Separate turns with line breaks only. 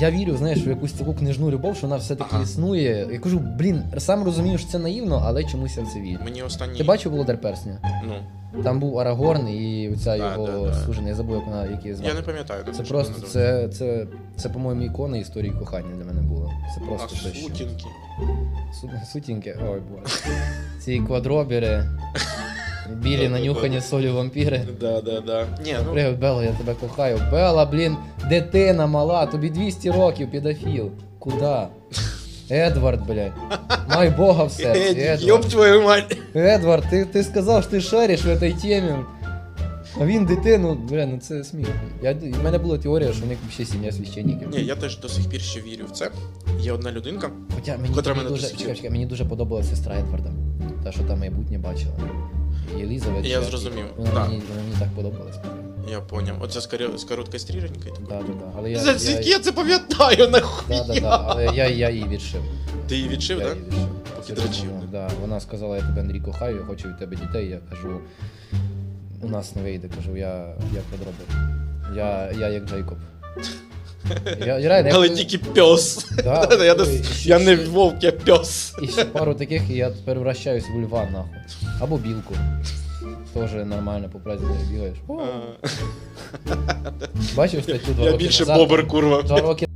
я вірю, знаєш, в якусь таку книжну любов, що вона все-таки
Ага.
існує. Я кажу, блін, сам розумію, що це наївно, але чомусь я в це вірю.
Мені останній.
Ти бачив Володар Персня?
Ну,
Там був Арагорн і оця
Да,
його
да, да.
служена, я забув, як вона як її звати.
я не пам'ятаю.
Це просто це, це, це, по-моєму, ікона історії кохання для мене було. Це просто те, що.
сутінки.
Су- Сутінки, ой боже. Ці квадробіри, білі нанюхані солі вампіри.
Да, да, да. Ні, ну,
Привіт, Белла, я тебе кохаю. Белла, блін, дитина мала, тобі 200 років, педофіл. Куда? Едвард, блядь. Май Бога в серці.
Еді,
Едвард.
ёб твою мать.
Едвард, ти, ти сказав, що ти шариш в этой темі. А він дитину, бля, ну це сміх. Я, в мене була теорія, що в них взагалі сім'я священників.
Ні, я теж до сих пір ще вірю в це. Є одна людинка.
Хоча мені,
Котра мене
дуже,
досвідчила.
чекай, чекай, мені дуже подобалася сестра Едварда. Та, що там майбутнє бачила. Єлізавет.
Я зрозумів,
Вона,
так.
мені, вона мені так подобалась.
Я поняв. Оце з, корі... з короткою стріженькою.
Да, да, да. Але я,
За
я,
я це пам'ятаю, нахуя?
да, да, да. Але я, я її відшив.
Ти її відшив, так?
її відшив.
Поки
Це
дрочив, да?
да. Вона сказала, я тебе Андрій кохаю, я хочу від тебе дітей. Я кажу, у нас не вийде, кажу, я як подробив. Я, я як Джейкоб. Я, я, реально,
Але
я-
тільки пес.
Да,
я,
ой, ще-
я не
ще-
вовк, я пес.
І ще пару таких, і я перевращаюсь в льва, нахуй. Або білку. Тоже нормально по празднику бігаєш. О, Бачив статтю два
Я
роки
більше
назад?
бобер, курва.
Два роки